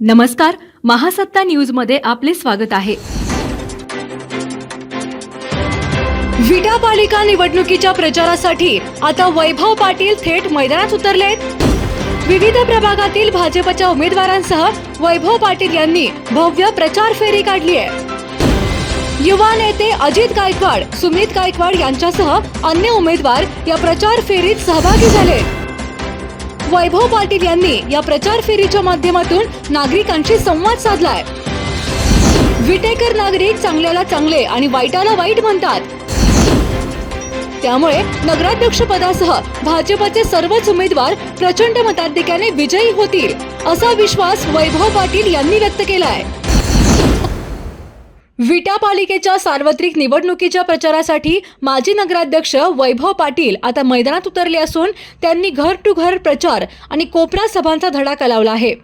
नमस्कार महासत्ता न्यूजमध्ये आपले स्वागत आहे. विटा पालिका निवडणुकीच्या प्रचारासाठी आता वैभव पाटील थेट मैदानात उतरलेत. विविध प्रभागातील भाजपच्या उमेदवारांसह वैभव पाटील यांनी भव्य प्रचार फेरी काढली आहे युवा नेते अजित गायकवाड सुमित गायकवाड यांच्यासह अन्य उमेदवार या प्रचार फेरीत सहभागी झाले. वैभव पाटील यांनी या प्रचार फेरीच्या माध्यमातून नागरिकांशी संवाद साधलाय. विटेकर नागरिक चांगल्याला चांगले आणि वाईटाला वाईट म्हणतात. त्यामुळे नगराध्यक्ष पदासह भाजपचे सर्वच उमेदवार प्रचंड मताधिक्याने विजयी होतील असा विश्वास वैभव पाटील यांनी व्यक्त केलाय. विटा पालिकेच्या सार्वत्रिक निवडणुकीच्या प्रचारासाठी माजी नगराध्यक्ष वैभव पाटील आता मैदानात उतरले असून त्यांनी घर टू घर प्रचार आणि कोपरा सभांचा धडाका लावला आहे.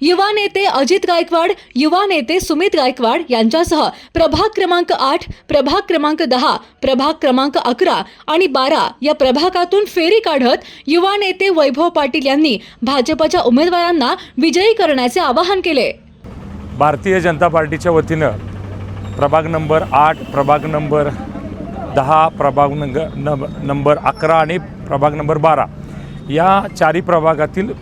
युवा नेते अजित गायकवाड युवा नेते सुमित गायकवाड यांच्यासह प्रभाग क्रमांक आठ प्रभाग क्रमांक दहा प्रभाग क्रमांक अकरा आणि बारा या प्रभागातून फेरी काढत युवा नेते वैभव पाटील यांनी भाजपच्या उमेदवारांना विजयी करण्याचे आवाहन केले. भारतीय जनता पार्टीच्या वतीनं प्रभाग नंबर आठ प्रभाग नंबर दहा प्रभाग नंग नंब नंबर अकरा आणि प्रभाग नंबर बारा. या चारी प्रभागातील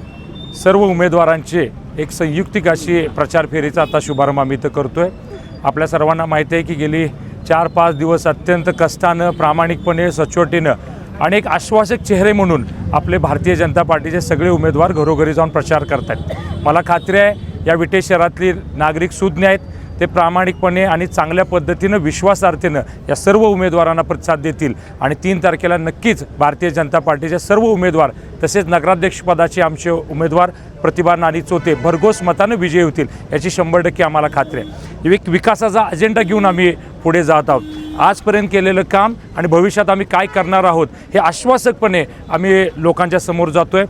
सर्व उमेदवारांचे एक संयुक्तिक अशी प्रचार फेरीचा आता शुभारंभ आम्ही इथं करतो आहे आपल्या सर्वांना माहिती आहे की गेली चार पाच दिवस अत्यंत कष्टानं प्रामाणिकपणे सचोटीनं आणि एक आश्वासक चेहरे म्हणून आपले भारतीय जनता पार्टीचे सगळे उमेदवार घरोघरी जाऊन प्रचार करत आहेत मला खात्री आहे या विटे शहरातली नागरिक सुज्ञ आहेत. ते प्रामाणिकपणे आणि चांगल्या पद्धतीनं विश्वासार्थीनं या सर्व उमेदवारांना प्रतिसाद देतील. आणि तीन तारखेला नक्कीच भारतीय जनता पार्टीचे सर्व उमेदवार तसेच नगराध्यक्षपदाचे आमचे उमेदवार प्रतिभा नानी चोते भरघोस मतानं विजयी होतील याची शंभर टक्के आम्हाला खात्री आहे. एक विकासाचा अजेंडा घेऊन आम्ही पुढे जात आहोत. आजपर्यंत केलेलं काम आणि भविष्यात आम्ही काय करणार आहोत हे आश्वासकपणे आम्ही लोकांच्या समोर जातो आहे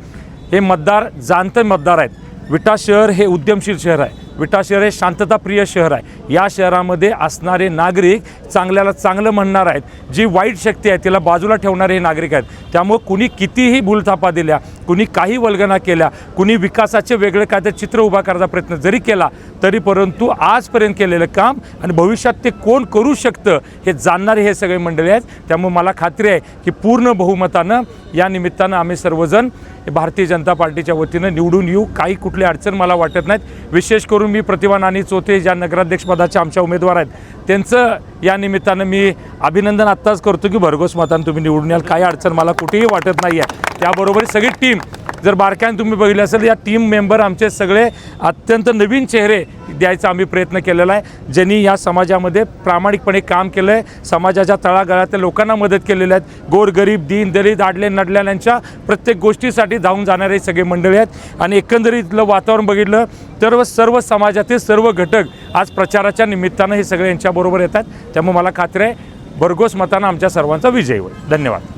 हे मतदार जाणते मतदार आहेत. विटा शहर हे उद्यमशील शहर आहे. विटा शहर हे शांतताप्रिय शहर आहे. या शहरामध्ये असणारे नागरिक चांगल्याला चांगलं म्हणणार आहेत. जी वाईट शक्ती आहे तिला बाजूला ठेवणारे हे नागरिक आहेत. त्यामुळं कुणी कितीही भूलथापा दिल्या कुणी काही वल्गना केल्या कुणी विकासाचे वेगळे काय तर चित्र उभा करायचा प्रयत्न जरी केला तरी परंतु आजपर्यंत केलेलं काम आणि भविष्यात ते कोण करू शकतं हे जाणणारे हे सगळे मंडळी आहेत. त्यामुळे मला खात्री आहे की पूर्ण बहुमतानं या निमित्तानं आम्ही सर्वजण भारतीय जनता पार्टीच्या वतीनं निवडून येऊ. काही कुठली अडचण मला वाटत नाहीत. विशेष करून मी प्रतिभा नानी चोथे ज्या नगराध्यक्षपदाच्या आमच्या उमेदवार आहेत त्यांचं या निमित्तानं मी अभिनंदन आत्ताच करतो की भरघोस मतानं तुम्ही निवडून याल. काही अडचण मला कुठेही वाटत नाही आहे त्याबरोबर सगळी टीम जर बारक्यानं तुम्ही बघितलं असेल या टीम मेंबर आमचे सगळे अत्यंत नवीन चेहरे द्यायचा आम्ही प्रयत्न केलेला आहे. ज्यांनी या समाजामध्ये प्रामाणिकपणे काम केलं आहे समाजाच्या तळागाळातल्या लोकांना मदत केलेल्या आहेत. गोरगरीब दीन दलित आडले नडलेल्यांच्या प्रत्येक गोष्टीसाठी धावून जाणारे सगळे मंडळी आहेत. आणि एकंदरीतलं वातावरण बघितलं तर सर्व समाजातील सर्व घटक आज प्रचाराच्या निमित्तानं हे सगळे यांच्याबरोबर येतात. त्यामुळे मला खात्री आहे भरघोस मतानं आमच्या सर्वांचा विजय होईल. धन्यवाद.